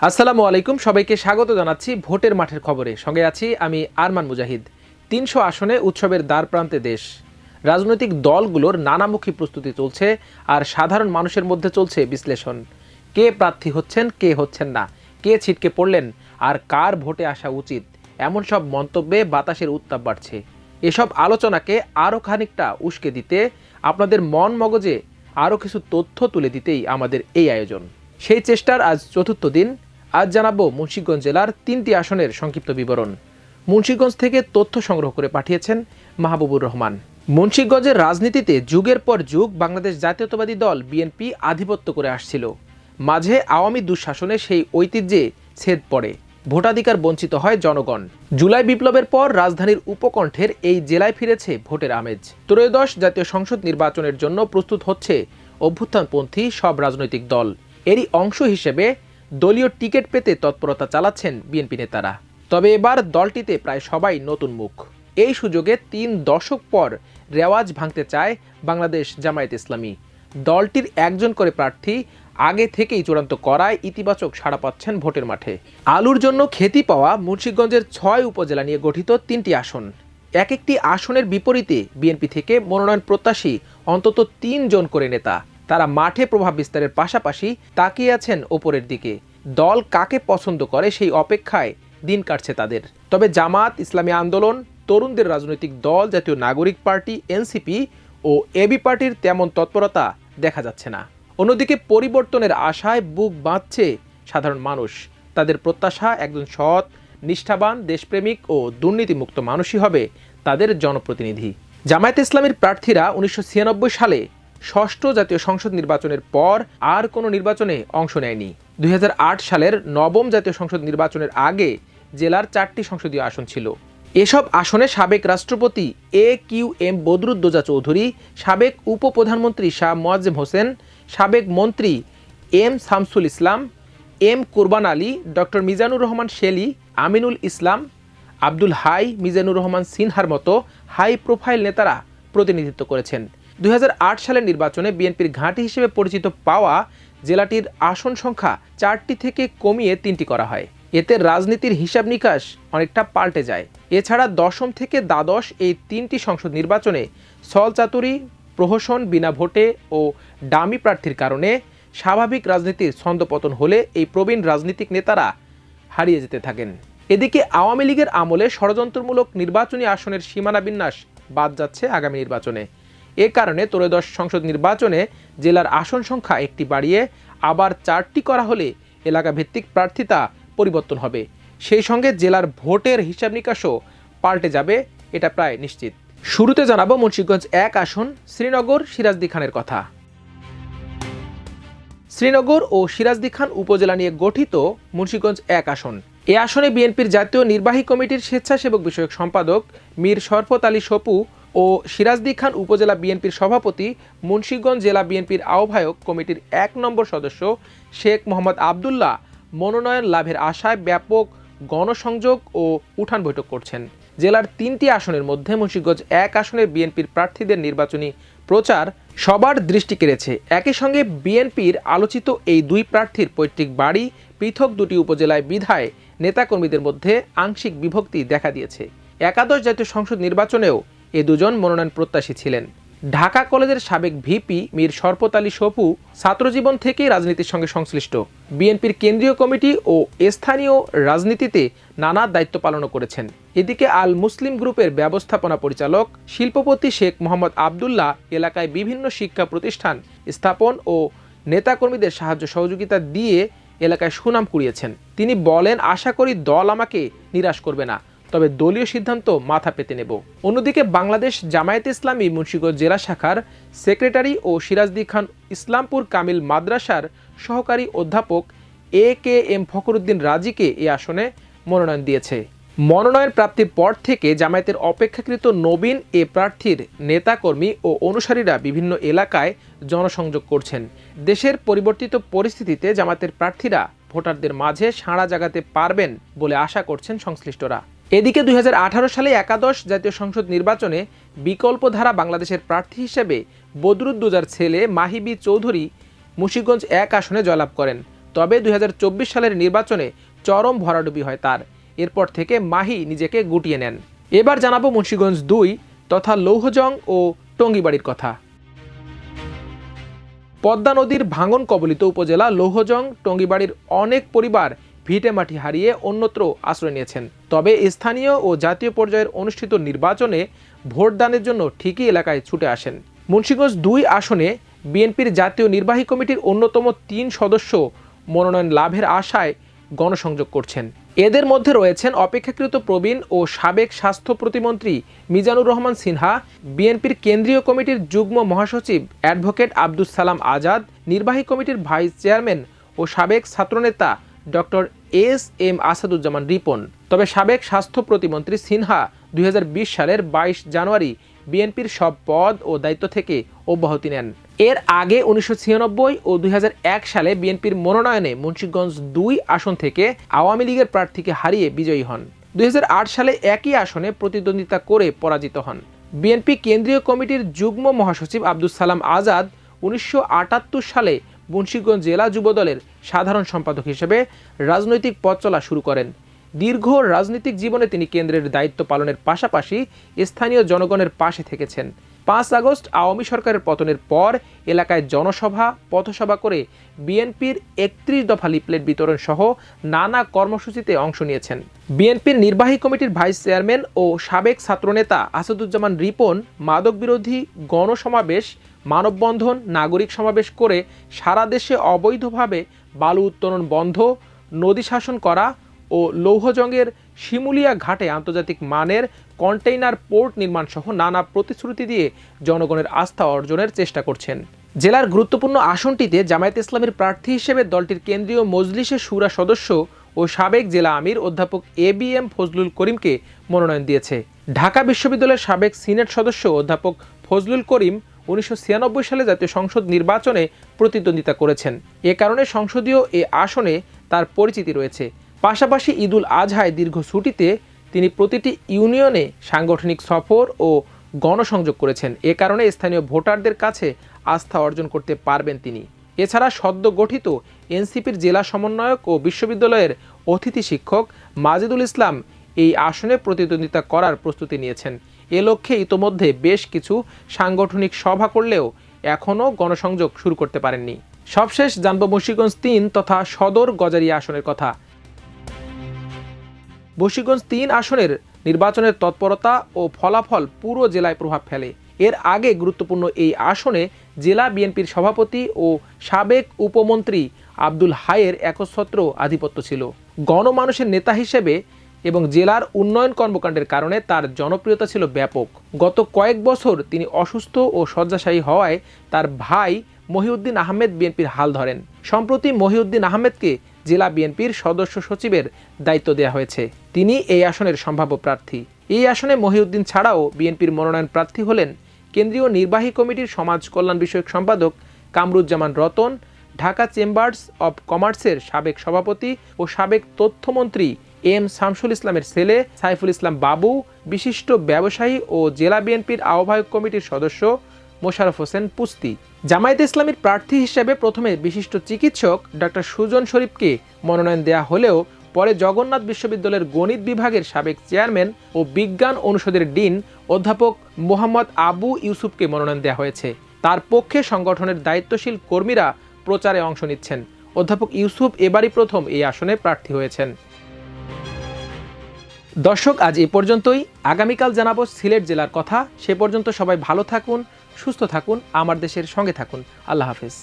আসসালামু আলাইকুম, সবাইকে স্বাগত জানাচ্ছি ভোটের মাঠের খবরে। সঙ্গে আছি আমি আরমান মুজাহিদ। তিনশো আসনে উৎসবের দ্বার প্রান্তে দেশ। রাজনৈতিক দলগুলোর নানামুখী প্রস্তুতি চলছে আর সাধারণ মানুষের মধ্যে চলছে বিশ্লেষণ। কে প্রার্থী হচ্ছেন, কে হচ্ছেন না? কে ছিটকে পড়লেন? আর কার ভোটে আসা উচিত? এমন সব মন্তব্যে বাতাসের উত্তাপ বাড়ছে। এসব আলোচনাকে আরও খানিকটা উস্কে দিতে আপনাদের মন মগজে আরও কিছু তথ্য তুলে দিতেই আমাদের এই আয়োজন। সেই চেষ্টার আজ চতুর্থ দিন। আজ জানাব মুন্সিগঞ্জ জেলার তিনটি আসনের সংক্ষিপ্ত বিবরণ। মুন্সিগঞ্জ থেকে তথ্য সংগ্রহ করে পাঠিয়েছেন মাহবুবুর রহমান। মুন্সিগঞ্জের রাজনীতিতে যুগের পর যুগ বাংলাদেশ জাতীয়তাবাদী দল বিএনপি আধিপত্য করে আসছিল। মাঝে আওয়ামী দুঃশাসনে সেই ঐতিহ্যে ছেদ পড়ে। ভোটাধিকার বঞ্চিত হয় জনগণ। জুলাই বিপ্লবের পর রাজধানীর উপকণ্ঠের এই জেলায় ফিরেছে ভোটের আমেজ। ত্রয়োদশ জাতীয় সংসদ নির্বাচনের জন্য প্রস্তুত হচ্ছে অভ্যুত্থানপন্থী সব রাজনৈতিক দল। এরই অংশ হিসেবে দলীয় টিকিট পেতে তৎপরতা চালাচ্ছেন বিএনপি নেতারা। তবে এবার দলটিতে প্রায় সবাই নতুন মুখ। এই সুযোগে তিন দশক পর রেওয়াজ ভাঙতে চায় বাংলাদেশ জামায়াত ইসলামী। দলটির একজন করে প্রার্থী আগে থেকেই চূড়ান্ত করায় ইতিবাচক সাড়া পাচ্ছেন ভোটের মাঠে। আলুর জন্য খ্যাতি পাওয়া মুন্সিগঞ্জের ছয় উপজেলা নিয়ে গঠিত তিনটি আসন। এক একটি আসনের বিপরীতে বিএনপি থেকে মনোনয়ন প্রত্যাশী অন্তত তিনজন করে নেতা। তারা মাঠে প্রভাব বিস্তারের পাশাপাশি তাকিয়ে আছেন ওপরের দিকে। দল কাকে পছন্দ করে সেই অপেক্ষায় দিন কাটছে তাদের। তবে জামাত, ইসলামী আন্দোলন, তরুণদের রাজনৈতিক দল, জাতীয় নাগরিক পার্টি, এনসিপি ও এবি পার্টির তেমন তৎপরতা দেখা যাচ্ছে না। অন্যদিকে পরিবর্তনের আশায় বুক বাঁধছে সাধারণ মানুষ। তাদের প্রত্যাশা একজন সৎ, নিষ্ঠাবান, দেশপ্রেমিক ও দুর্নীতিমুক্ত মানুষই হবে তাদের জনপ্রতিনিধি। জামায়াত ইসলামীর প্রার্থীরা উনিশশো ছিয়ানব্বই সালে ষষ্ঠ জাতীয় সংসদ নির্বাচনের পর আর কোনো নির্বাচনে অংশ নেয়নি। দু হাজার আট সালের নবম জাতীয় সংসদ নির্বাচনের আগে জেলার চারটি সংসদীয় আসন ছিল। এসব আসনে সাবেক রাষ্ট্রপতি A Q M Badruddoza Chowdhury, সাবেক উপপ্রধানমন্ত্রী শাহ মোয়াজ্জেম হোসেন, সাবেক মন্ত্রী M Shamsul Islam, M Kurban Ali, doctor Mizanur Rahman Shelley, Aminul Islam, Abdul Hai Mizanur Rahman সিনহার মতো হাই প্রোফাইল নেতারা প্রতিনিধিত্ব করেছেন। দুই হাজার আট সালের নির্বাচনে বিএনপির ঘাঁটি হিসেবে পরিচিত পাওয়া জেলাটির আসন সংখ্যা চারটি থেকে কমিয়ে তিনটি করা হয়। এতে রাজনীতির হিসাব নিকাশ অনেকটা পাল্টে যায়। এছাড়া দশম থেকে দ্বাদশ এই তিনটি সংসদ নির্বাচনে সলচাতুরি প্রহসন, বিনা ভোটে ও ডামি প্রার্থীর কারণে স্বাভাবিক রাজনীতির ছন্দপতন হলে এই প্রবীণ রাজনীতিক নেতারা হারিয়ে যেতে থাকেন। এদিকে আওয়ামী লীগের আমলে ষড়যন্ত্রমূলক নির্বাচনী আসনের সীমানা বিন্যাস বাদ যাচ্ছে আগামী নির্বাচনে। এ কারণে ত্রয়োদশ সংসদ নির্বাচনে জেলার আসন সংখ্যা একটি বাড়িয়ে আবার চারটি করা হলে এলাকা ভিত্তিক প্রার্থিতা পরিবর্তন হবে। সেই সঙ্গে জেলার ভোটের হিসাব নিকাশও পাল্টে যাবে, এটা প্রায় নিশ্চিত। শুরুতে জানাব মুন্সিগঞ্জ এক আসন, শ্রীনগর সিরাজদি খানের কথা। শ্রীনগর ও সিরাজদি খান উপজেলা নিয়ে গঠিত মুন্সিগঞ্জ এক আসন। এ আসনে বিএনপির জাতীয় নির্বাহী কমিটির স্বেচ্ছাসেবক বিষয়ক সম্পাদক মীর শরফত আলী সপু ও সিরাজদি খান উপজেলা বিএনপির সভাপতি, মুন্সিগঞ্জ জেলা বিএনপির আহ্বায়ক কমিটির এক নম্বর সদস্য শেখ মোহাম্মদ আবদুল্লাহ মনোনয়ন লাভের আশায় ব্যাপক গণসংযোগ ও উঠান বৈঠক করছেন। জেলার তিনটি আসনের মধ্যে মুন্সিগঞ্জ এক আসনের বিএনপির প্রার্থীদের নির্বাচনী প্রচার সবার দৃষ্টি কেড়েছে। একই সঙ্গে বিএনপির আলোচিত এই দুই প্রার্থীর পৈতৃক বাড়ি পৃথক দুটি উপজেলায় বিধায় নেতাকর্মীদের মধ্যে আংশিক বিভক্তি দেখা দিয়েছে। একাদশ জাতীয় সংসদ নির্বাচনেও এ দুজন মনোনয়ন প্রত্যাশী ছিলেন। ঢাকা কলেজের সাবেক ভিপি মীর শরপত আলী সপু ছাত্রজীবন থেকেই রাজনীতির সঙ্গে সংশ্লিষ্ট। বিএনপির কেন্দ্রীয় কমিটি ও স্থানীয় রাজনীতিতে নানা দায়িত্ব পালনও করেছেন। এদিকে আল মুসলিম গ্রুপের ব্যবস্থাপনা পরিচালক শিল্পপতি শেখ মোহাম্মদ আবদুল্লাহ এলাকায় বিভিন্ন শিক্ষা প্রতিষ্ঠান স্থাপন ও নেতাকর্মীদের সাহায্য সহযোগিতা দিয়ে এলাকায় সুনাম কুড়িয়েছেন। তিনি বলেন, আশা করি দল আমাকে নিরাশ করবে না। তবে দলীয় সিদ্ধান্ত মাথা পেতে নেব। অন্যদিকে বাংলাদেশ জামায়াত ইসলামী মুন্সিগঞ্জ জেলা শাখার সেক্রেটারি ও সিরাজদি খান ইসলামপুর কামিল মাদ্রাসার সহকারী অধ্যাপক এ কে এম ফখরুদ্দিন রাজিকে এ আসনে মনোনয়ন দিয়েছে। মনোনয়ন প্রাপ্তির পর থেকে জামায়াতের অপেক্ষাকৃত নবীন এ প্রার্থীর নেতাকর্মী ও অনুসারীরা বিভিন্ন এলাকায় জনসংযোগ করছেন। দেশের পরিবর্তিত পরিস্থিতিতে জামায়াতের প্রার্থীরা ভোটারদের মাঝে সাড়া জাগাতে পারবেন বলে আশা করছেন সংশ্লিষ্টরা। এদিকে দুই হাজার আঠারো সালে একাদশ জাতীয় সংসদ নির্বাচনে বিকল্পধারা বাংলাদেশের প্রার্থী হিসেবে বদরুদ্দোজার ছেলে মাহিবি চৌধুরী মুন্সিগঞ্জ এক আসনে জয়লাভ করেন। তবে দুই হাজার চব্বিশ সালের নির্বাচনে চরম ভরাডুবি হয় তার। এরপর থেকে মাহি নিজেকে গুটিয়ে নেন। এবার জানাব মুন্সীগঞ্জ দুই তথা লৌহজং ও টঙ্গিবাড়ির কথা। পদ্মা নদীর ভাঙন কবলিত উপজেলা লৌহজং, টঙ্গিবাড়ির অনেক পরিবার ভিটে মাটি হারিয়ে অন্যত্র আশ্রয় নিয়েছেন। তবে স্থানীয় ও জাতীয় পর্যায়ের অনুষ্ঠিত নির্বাচনে ভোটদানের জন্য ঠিকই এলাকায় ছুটে আসেন। মুন্সিগঞ্জ দুই আসনে বিএনপির জাতীয় নির্বাহী কমিটির অন্যতম তিন সদস্য মনোনয়ন লাভের আশায় গণসংযোগ করছেন। এদের মধ্যে রয়েছেন অপেক্ষাকৃত প্রবীণ ও সাবেক স্বাস্থ্য প্রতিমন্ত্রী মিজানুর রহমান সিনহা, বিএনপির কেন্দ্রীয় কমিটির যুগ্ম মহাসচিব অ্যাডভোকেট আব্দুস সালাম আজাদ, নির্বাহী কমিটির ভাইস চেয়ারম্যান ও সাবেক ছাত্রনেতা doctor S M Asaduzzaman Ripon. তবে সাবেক স্বাস্থ্য প্রতিমন্ত্রী সিনহা দুই হাজার বিশ সালের বাইশ জানুয়ারি বিএনপির সব পদ ও দায়িত্ব থেকে অব্যাহতি নেন। এর আগে উনিশশো ছিয়ানব্বই ও দুই সালে বিএনপির মনোনয়নে মুন্সিগঞ্জ দুই আসন থেকে আওয়ামী লীগের প্রার্থীকে হারিয়ে বিজয়ী হন। দুই হাজার আট সালে একই আসনে প্রতিদ্বন্দ্বিতা করে পরাজিত হন। বিএনপি কেন্দ্রীয় কমিটির যুগ্ম মহাসচিব আব্দুস সালাম আজাদ উনিশশো আটাত্তর সালে মুন্সিগঞ্জ জেলা যুবদলের সাধারণ সম্পাদক হিসেবে রাজনৈতিক পথ চলা শুরু করেন। দীর্ঘ রাজনৈতিক জীবনে তিনি কেন্দ্রের দায়িত্ব পালনের পাশাপাশি স্থানীয় জনগণের পাশে থেকেছেন। পাঁচ আগস্ট আওয়ামী সরকারের পতনের পর এলাকায় জনসভা, পথসভা করে বিএনপির একত্রিশ দফা লিপলেট বিতরণ সহ নানা কর্মসূচিতে অংশ নিয়েছেন। বিএনপির নির্বাহী কমিটির ভাইস চেয়ারম্যান ও সাবেক ছাত্রনেতা আসাদুজ্জামান রিপন মাদক বিরোধী গণসমাবেশ, মানববন্ধন, নাগরিক সমাবেশ করে সারা দেশে অবৈধভাবে বালু উত্তোলন বন্ধ, নদী শাসন করা ও লৌহজংয়ের শিমুলিয়া ঘাটে আন্তর্জাতিক মানের কন্টেইনার পোর্ট নির্মাণ সহ নানা প্রতিশ্রুতি দিয়ে জনগণের আস্থা অর্জনের চেষ্টা করছেন। জেলার গুরুত্বপূর্ণ আসনটিতে জামায়াত ইসলামের প্রার্থী হিসেবে দলটির কেন্দ্রীয় মজলিসের সুরা সদস্য ও সাবেক জেলা আমির অধ্যাপক এ বি এম ফজলুল করিমকে মনোনয়ন দিয়েছে। ঢাকা বিশ্ববিদ্যালয়ের সাবেক সিনেট সদস্য অধ্যাপক ফজলুল করিম উনিশশো ছিয়ানব্বই সালে জাতীয় সংসদ নির্বাচনে প্রতিদ্বন্দ্বিতা করেছেন। এ কারণে সংসদীয় এ আসনে তার পরিচিতি রয়েছে। পাশাপাশি ঈদুল আজহায় দীর্ঘ ছুটিতে তিনি প্রতিটি ইউনিয়নে সাংগঠনিক সফর ও গণসংযোগ করেছেন। এ কারণে স্থানীয় ভোটারদের কাছে আস্থা অর্জন করতে পারবেন তিনি। এছাড়া সদ্য গঠিত এনসিপির জেলা সমন্বয়ক ও বিশ্ববিদ্যালয়ের অতিথি শিক্ষক মাজেদুল ইসলাম এই আসনে প্রতিদ্বন্দ্বিতা করার প্রস্তুতি নিয়েছেন। এ লক্ষ্যে ইতোমধ্যে বেশ কিছু সাংগঠনিক সভা করলেও এখনও গণসংযোগ শুরু করতে পারেননি। সবশেষ জানব মুন্সিগঞ্জ তিন তথা সদর গজারিয়া আসনের কথা। বশীগঞ্জ তিন আসনের নির্বাচনের তৎপরতা ও ফলাফল পুরো জেলায় প্রভাব ফেলে। এর আগে গুরুত্বপূর্ণ এই আসনে জেলা বিএনপির সভাপতি ও সাবেক উপমন্ত্রী আব্দুল হায়ের একচ্ছত্র আধিপত্য ছিল। গণমানুষের নেতা হিসেবে এবং জেলার উন্নয়ন কর্মকাণ্ডের কারণে তার জনপ্রিয়তা ছিল ব্যাপক। গত কয়েক বছর তিনি অসুস্থ ও শয্যাশায়ী হওয়ায় তার ভাই মহিউদ্দিন আহমেদ বিএনপির হাল ধরেন। সম্প্রতি মহিউদ্দিন আহমেদকে জেলা বিএনপির সদস্য সচিবের দায়িত্ব দেওয়া হয়েছে। তিনি এই আসনের সম্ভাব্য প্রার্থী। এই আসনে মহিউদ্দিন ছাড়াও বিএনপির মনোনয়ন প্রার্থী হলেন কেন্দ্রীয় নির্বাহী কমিটির সমাজ কল্যাণ বিষয়ক সম্পাদক কামরুজ্জামান রতন, ঢাকা চেম্বার্স অব কমার্সের সাবেক সভাপতি ও সাবেক তথ্যমন্ত্রী এম শামসুল ইসলামের ছেলে সাইফুল ইসলাম বাবু, বিশিষ্ট ব্যবসায়ী ও জেলা বিএনপির আহ্বায়ক কমিটির সদস্য মোশারফ হোসেন পুস্তি। জামায়াতে ইসলামীর প্রার্থী হিসেবে প্রথমে বিশিষ্ট চিকিৎসক ডক্টর সুজন শরীফকে মনোনয়ন দেয়া হলেও পরে জগন্নাথ বিশ্ববিদ্যালয়ের গণিত বিভাগের সাবেক চেয়ারম্যান ও বিজ্ঞান অনুষদের ডিন অধ্যাপক মোহাম্মদ আবু ইউসুফকে মনোনয়ন দেওয়া হয়েছে। তার পক্ষে সংগঠনের দায়িত্বশীল কর্মীরা প্রচারে অংশ নিচ্ছেন। অধ্যাপক ইউসুফ এবারই প্রথম এই আসনে প্রার্থী হয়েছেন। দর্শক, আজ এ পর্যন্তই। আগামীকাল জানাব সিলেট জেলার কথা। সে পর্যন্ত সবাই ভালো থাকুন সুস্থ থাকুন আমার দেশের সঙ্গে থাকুন। আল্লাহ হাফেজ।